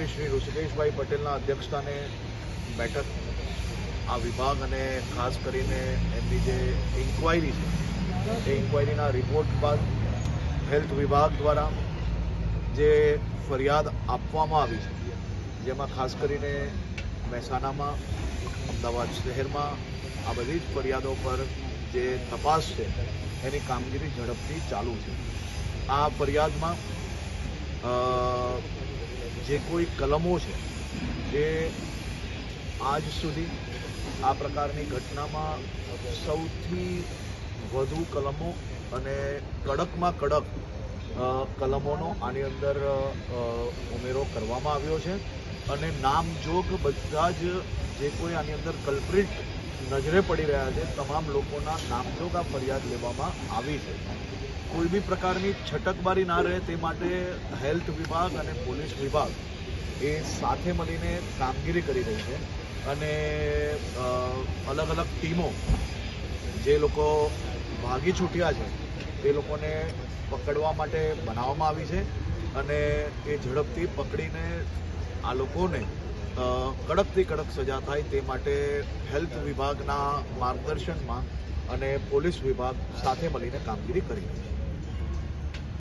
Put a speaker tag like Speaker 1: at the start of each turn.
Speaker 1: મંત્રી શ્રી ઋષિકેશભાઈ પટેલના અધ્યક્ષસ્થાને બેઠક, આ વિભાગ અને ખાસ કરીને એમની જે ઇન્કવાયરી છે, એ ઇન્કવાયરીના રિપોર્ટ બાદ હેલ્થ વિભાગ દ્વારા જે ફરિયાદ આપવામાં આવી છે, જેમાં ખાસ કરીને મહેસાણામાં, અમદાવાદ શહેરમાં, આ બધી જ ફરિયાદો પર જે તપાસ છે, એની કામગીરી ઝડપથી ચાલુ છે. આ ફરિયાદમાં જે કોઈ કલમો છે એ આજ સુધી આ પ્રકારની ઘટનામાં સૌથી વધુ કલમો અને કડકમાં કડક કલમોનો આની અંદર ઉમેરો કરવામાં આવ્યો છે. અને નામજોગ બધા જ જે કોઈ આની અંદર કલ્પ્રિટ નજરે પડી રહ્યા છે તમામ લોકોના નામજોગ આ ફરિયાદ લેવામાં આવી છે. કોઈ બી પ્રકારની છટકબારી ના રહે તે માટે હેલ્થ વિભાગ અને પોલીસ વિભાગ એ સાથે મળીને કામગીરી કરી રહી છે અને અલગ અલગ ટીમો જે લોકો ભાગી છૂટ્યા છે તે લોકોને પકડવા માટે બનાવવામાં આવી છે અને એ ઝડપથી પકડીને આ લોકોને કડકથી કડક સજા થાય તે માટે હેલ્થ વિભાગના માર્ગદર્શનમાં અને પોલીસ વિભાગ સાથે મળીને કામગીરી કરી રહી છે.